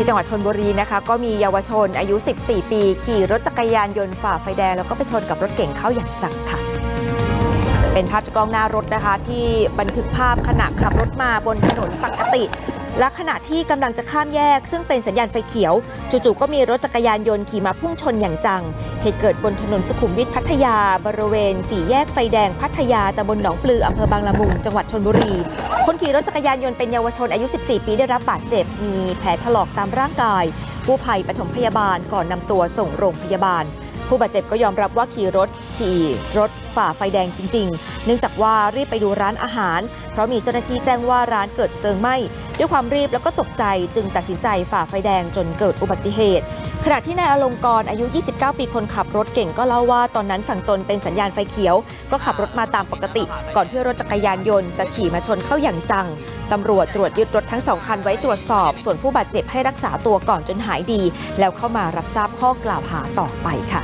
ที่จังหวัดชนบุรีนะคะ ก็มีเยาวชนอายุ 14 ปี ขี่รถจักรยานยนต์ฝ่าไฟแดง แล้วก็ไปชนกับรถเก่งเข้าอย่างจังค่ะ เป็นภาพจากกล้องหน้ารถนะคะ ที่บันทึกภาพขณะขับรถมาบนถนนปกติและขณะที่กำลังจะข้ามแยก ซึ่งเป็นสัญญาณไฟเขียว จู่ๆก็มีรถจักรยานยนต์ขี่มาพุ่งชนอย่างจัง เหตุเกิดบนถนนสุขุมวิทพัทยา บริเวณสี่แยกไฟแดงพัทยาตำบลหนองปลืออำเภอบางละมุงจังหวัดชนบุรี คนขี่รถจักรยานยนต์เป็นเยาวชนอายุ 14 ปีได้รับบาดเจ็บ มีแผลถลอกตามร่างกายกู้ภัยปฐมพยาบาลก่อนนำตัวส่งโรงพยาบาล ผู้บาดเจ็บก็ยอมรับว่าขี่รถขี่รถฝ่าไฟแดงจริง ๆ เนื่องจากว่ารีบไปดูร้านอาหาร เพราะมีเจ้าหน้าที่แจ้งว่าร้านเกิดเพลิงไหม้ด้วยความรีบแล้วก็ตกใจจึงตัดสินใจฝ่าไฟแดงจนเกิดอุบัติเหตุ ขณะที่นายอลงกรอายุ 29 ปีคนขับรถเก่งก็เล่าว่าตอนนั้นฝั่งตนเป็นสัญญาณไฟเขียว ก็ขับรถมาตามปกติ ก่อนที่รถจักรยานยนต์จะขี่มาชนเข้าอย่างจัง ตำรวจตรวจยึดรถทั้งสองคันไว้ตรวจสอบ ส่วนผู้บาดเจ็บให้รักษาตัวก่อนจนหายดี แล้วเข้ามารับทราบข้อกล่าวหาต่อไปค่ะ